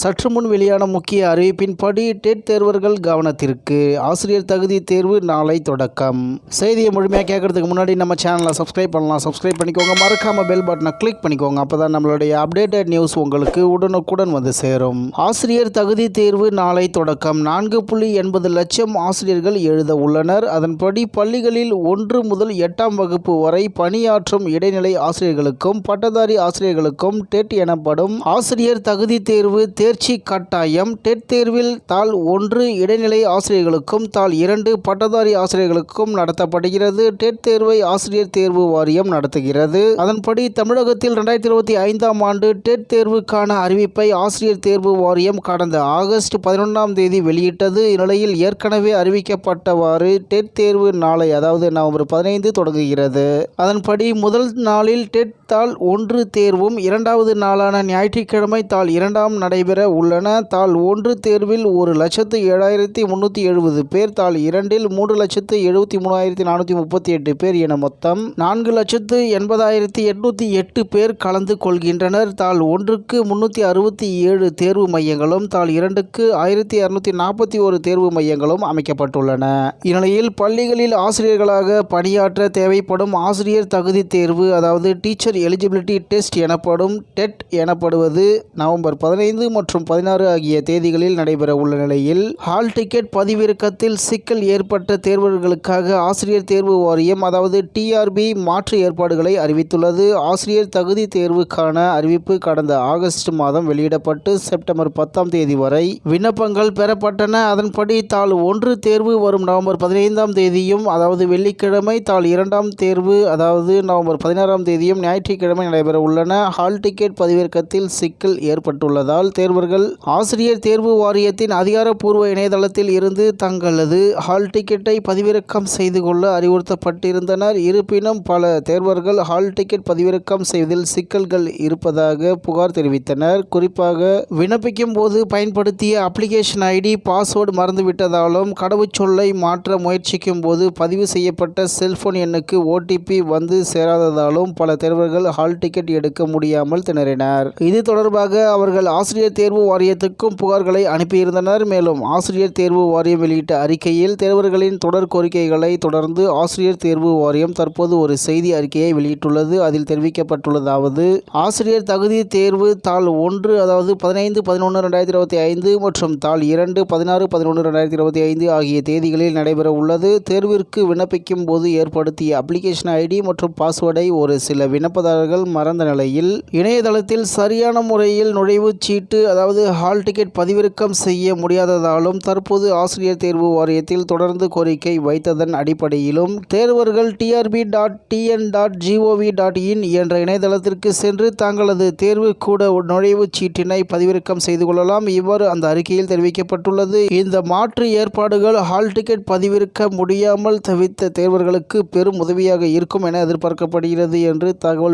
சற்று முன் வெளியான முக்கிய அறிவிப்பின்படி டெட் தேர்வர்கள் கவனத்திற்கு ஆசிரியர் தகுதி தேர்வு நாளை தொடக்கம். செய்தியை முழுமையாக கேட்கறதுக்கு முன்னாடி நம்ம சேனலை சப்ஸ்கிரைப் பண்ணலாம். சப்ஸ்கிரைப் பண்ணிக்கோங்க. மறக்காம பெல் பட்டனை கிளிக் பண்ணிக்கோங்க. அப்பதான் நம்மளுடைய அப்டேட்டட் நியூஸ் உங்களுக்கு உடனுக்குடன் வந்து சேரும். ஆசிரியர் தகுதி தேர்வு நாளை தொடக்கம். நான்கு புள்ளி எண்பது லட்சம் ஆசிரியர்கள் எழுத உள்ளனர். அதன்படி பள்ளிகளில் ஒன்று முதல் எட்டாம் வகுப்பு வரை பணியாற்றும் இடைநிலை ஆசிரியர்களுக்கும் பட்டதாரி ஆசிரியர்களுக்கும் டெட் எனப்படும் ஆசிரியர் தகுதி தேர்வு தேர்ச்சி கட்டாயம். டெட் தேர்வில் தாள் ஒன்று இடைநிலை ஆசிரியர்களுக்கும் தாள் இரண்டு பட்டதாரி ஆசிரியர்களுக்கும் நடத்தப்படுகிறது. டெட் தேர்வை ஆசிரியர் தேர்வு வாரியம் நடத்துகிறது. அதன்படி தமிழகத்தில் ரெண்டாயிரத்தி இருபத்தி ஐந்தாம் ஆண்டு டெட் தேர்வுக்கான அறிவிப்பை ஆசிரியர் தேர்வு வாரியம் கடந்த ஆகஸ்ட் பதினொன்றாம் தேதி வெளியிட்டது. இந்நிலையில் ஏற்கனவே அறிவிக்கப்பட்டவாறு டெட் தேர்வு நாளை அதாவது நவம்பர் பதினைந்து தொடங்குகிறது. அதன்படி முதல் நாளில் டெட் தாள் ஒன்று தேர்வும் இரண்டாவது நாளான ஞாயிற்றுக்கிழமை தாள் இரண்டாம் நடைபெற உள்ளன. தாள் ஒன்று தேர்வில் ஒரு லட்சத்து ஏழாயிரத்தி முன்னூற்றி எழுபது பேர் தாள் இரண்டில் மூன்று லட்சத்து எழுபத்தி மூணாயிரத்தி நானூற்றி முப்பத்தி எட்டு பேர் என மொத்தம் நான்கு லட்சத்து எண்பதாயிரத்தி எட்நூற்றி எட்டு பேர் கலந்து கொள்கின்றனர். தாள் ஒன்றுக்கு முன்னூற்றி அறுபத்தி ஏழு தேர்வு மையங்களும் தாள் இரண்டுக்கு ஆயிரத்தி இரநூத்தி நாற்பத்தி ஒரு தேர்வு மையங்களும் அமைக்கப்பட்டுள்ளன. இந்நிலையில் பள்ளிகளில் ஆசிரியர்களாக பணியாற்ற தேவைப்படும் ஆசிரியர் தகுதி தேர்வு அதாவது டீச்சர் எலிஜிபிலிட்டி டெஸ்ட் எனப்படும் டெட் எனப்படுவது நவம்பர் பதினைந்து மற்றும் பதினாறு ஆகிய தேதிகளில் நடைபெற உள்ள நிலையில் ஹால் டிக்கெட் பதிவிறக்கத்தில் சிக்கல் ஏற்பட்ட தேர்வர்களுக்காக ஆசிரியர் தேர்வு வாரியம் அதாவது டிஆர்பி மாற்று ஏற்பாடுகளை அறிவித்துள்ளது. ஆசிரியர் தகுதி தேர்வுக்கான அறிவிப்பு கடந்த ஆகஸ்ட் மாதம் வெளியிடப்பட்டு செப்டம்பர் பத்தாம் தேதி வரை விண்ணப்பங்கள் பெறப்பட்டன. அதன்படி தாள் ஒன்று தேர்வு வரும் நவம்பர் பதினைந்தாம் தேதியும் அதாவது வெள்ளிக்கிழமை தாள் இரண்டாம் தேர்வு அதாவது நவம்பர் பதினாறாம் தேதியும் ஞாயிற்று ஞாயிற்றுக்கிழமை நடைபெற உள்ளன. ஹால் டிக்கெட் பதிவிறக்கத்தில் சிக்கல் ஏற்பட்டுள்ளதால் தேர்வர்கள் ஆசிரியர் தேர்வு வாரியத்தின் அதிகாரப்பூர்வ இணையதளத்தில் இருந்து தங்களது ஹால் டிக்கெட்டை பதிவிறக்கம் செய்து கொள்ள அறிவுறுத்தப்பட்டிருந்தனர். இருப்பினும் பல தேர்வர்கள் ஹால் டிக்கெட் பதிவிறக்கம் செய்வதில் சிக்கல்கள் இருப்பதாக புகார் தெரிவித்தனர். குறிப்பாக விண்ணப்பிக்கும் போது பயன்படுத்திய அப்ளிகேஷன் ஐடி பாஸ்வேர்டு மறந்துவிட்டதாலும் கடவுச்சொல்லை மாற்ற முயற்சிக்கும் போது பதிவு செய்யப்பட்ட செல்போன் எண்ணுக்கு ஓடிபி வந்து சேராததாலும் பல தேர்வர்கள் ஹால் டிக்கெட் எடுக்க முடியாமல் திணறினர். இது தொடர்பாக அவர்கள் ஆசிரியர் தேர்வு வாரியத்துக்கும் புகார்களை அனுப்பியிருந்தனர். மேலும் ஆசிரியர் தேர்வு வாரியம் வெளியிட்ட அறிக்கையில் தேர்வர்களின் தொடர் கோரிக்கைகளை தொடர்ந்து ஆசிரியர் தேர்வு வாரியம் தற்போது ஒரு செய்தி அறிக்கையை வெளியிட்டுள்ளது. அதில் தெரிவிக்கப்பட்டுள்ளதாவது ஆசிரியர் தகுதி தேர்வு தாள் ஒன்று அதாவது பதினைந்து பதினொன்று ரெண்டாயிரத்தி இருபத்தி ஐந்து மற்றும் தாள் இரண்டு பதினாறு பதினொன்று ரெண்டாயிரத்தி இருபத்தி ஐந்து ஆகிய தேதிகளில் நடைபெற உள்ளது. தேர்விற்கு விண்ணப்பிக்கும் போது ஏற்படுத்திய அப்ளிகேஷன் ஐடி மற்றும் பாஸ்வேர்டை ஒரு சில விண்ணப்ப விண்ணப்பதாரர்கள் மறந்த நிலையில் இணையதளத்தில் சரியான முறையில் நுழைவுச் சீட்டு அதாவது ஹால் டிக்கெட் பதிவிறக்கம் செய்ய முடியாததாலும் தற்போது ஆசிரியர் தேர்வு வாரியத்தில் தொடர்ந்து கோரிக்கை வைத்ததன் அடிப்படையிலும் தேர்வர்கள் TRB dot TN dot GOV dot in என்ற இணையதளத்திற்கு சென்று தங்களது தேர்வு கூட நுழைவுச் சீட்டினை பதிவிறக்கம் செய்து கொள்ளலாம். இவ்வாறு அந்த அறிக்கையில் தெரிவிக்கப்பட்டுள்ளது. இந்த மாற்று ஏற்பாடுகள் ஹால் டிக்கெட் பதிவிறக்க முடியாமல் தவித்த தேர்வர்களுக்கு பெரும் உதவியாக இருக்கும் என எதிர்பார்க்கப்படுகிறது என்று தகவல்